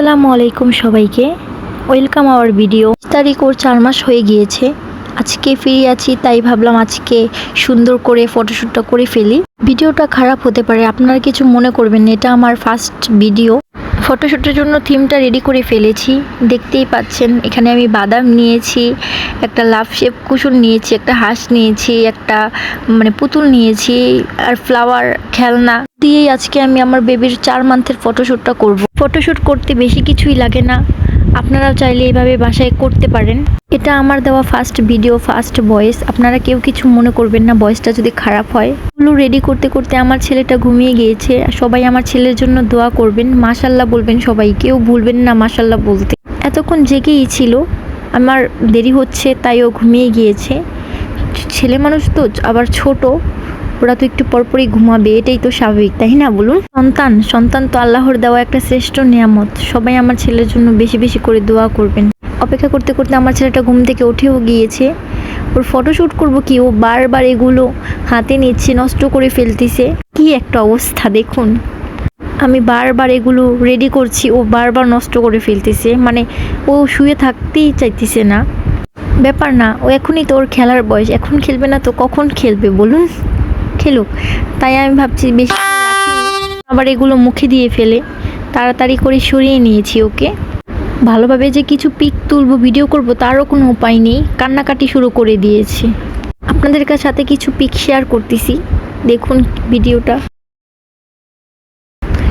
আসসালামু আলাইকুম সবাইকে। ওয়েলকাম আওয়ার ভিডিও তারিখ ওর চার মাস হয়ে গিয়েছে। আজকে ফিরে আছি, তাই ভাবলাম আজকে সুন্দর করে ফটোশ্যুটটা করে ফেলি। ভিডিওটা খারাপ হতে পারে, আপনারা কিছু মনে করবেন এটা আমার ফার্স্ট ভিডিও ফটোশ্যুটের জন্য থিমটা রেডি করে ফেলেছি। দেখতেই পাচ্ছেন, এখানে আমি বাদাম নিয়েছি, একটা লাভ শেপ কুশন নিয়েছি, একটা হাঁস নিয়েছি, একটা মানে পুতুল নিয়েছি আর ফ্লাওয়ার খেলনা। দিয়েই আজকে আমি আমার বেবির চার মান্থের ফটোশ্যুটটা করব। ফটোশ্যুট করতে বেশি কিছুই লাগে না। আপনারাও চাইলে এইভাবে বাসায় করতে পারেন। এটা আমার দেওয়া ফার্স্ট ভিডিও ফার্স্ট ভয়েস আপনারা কেউ কিছু মনে করবেন না ভয়েসটা যদি খারাপ হয়। এগুলো রেডি করতে করতে আমার ছেলেটা ঘুমিয়ে গিয়েছে। সবাই আমার ছেলের জন্য দোয়া করবেন। মাশাল্লাহ বলবেন সবাই। কেউ ভুলবেন না মাশাল্লাহ বলতে। এতক্ষণ জেগেই ছিল। আমার দেরি হচ্ছে, তাই ও ঘুমিয়ে গিয়েছে। ছেলে মানুষ তো, আবার ছোট। ওরা তো একটু পরপরই ঘুমাবে, এটাই তো স্বাভাবিক, তাই না বলুন? সন্তান সন্তান তো আল্লাহর দেওয়া একটা শ্রেষ্ঠ নিয়ামত, সবাই আমার ছেলের জন্য বেশি বেশি করে দোয়া করবেন। অপেক্ষা করতে করতে আমার ছেলেটা ঘুম থেকে উঠেও গিয়েছে, ওর ফটোশ্যুট করব কি, ও বারবার এগুলো হাতে নিচ্ছে, নষ্ট করে ফেলতেছে, কি একটা অবস্থা দেখুন। আমি বারবার এগুলো রেডি করছি, ও বারবার নষ্ট করে ফেলতেছে মানে ও শুয়ে থাকতেই চাইতেছে না। ব্যাপার না, ও এখনই তো ওর খেলার বয়স, এখন খেলবে না তো কখন খেলবে বলুন? খেলুক। তাই আমি ভাবছি বেশি আবার এগুলো মুখে দিয়ে ফেলে। তাড়াতাড়ি করে সরিয়ে নিয়েছি ওকে। ভালোভাবে যে কিছু পিক তুলবো ভিডিও করব তারও কোনো উপায় নেই। কান্নাকাটি শুরু করে দিয়েছি। আপনাদের সাথে কিছু পিক শেয়ার করতেছি। দেখুন ভিডিওটা।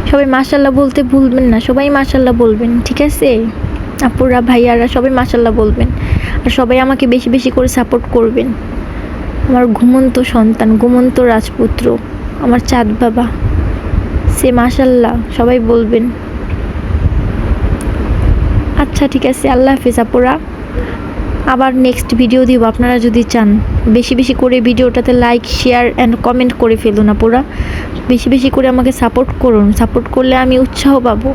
সবাই মাশাল্লাহ বলতে ভুলবেন না। সবাই মাশাল্লাহ বলবেন ঠিক আছে? আপুরা ভাইয়ারা সবাই মাশাল্লাহ বলবেন। আর সবাই আমাকে বেশি বেশি করে সাপোর্ট করবেন। আমার ঘুমন্ত সন্তান, ঘুমন্ত রাজপুত্র, আমার চাঁদ বাবা। সে মাশাল্লাহ, সবাই বলবেন। আচ্ছা ঠিক আছে, আল্লাহ হাফিজ আপুরা। আবার নেক্সট ভিডিও দিব, আপনারা যদি চান। বেশি বেশি করে ভিডিওটাতে লাইক শেয়ার অ্যান্ড কমেন্ট করে ফেলুন আপুরা। বেশি বেশি করে আমাকে সাপোর্ট করুন। সাপোর্ট করলে আমি উৎসাহ পাবো।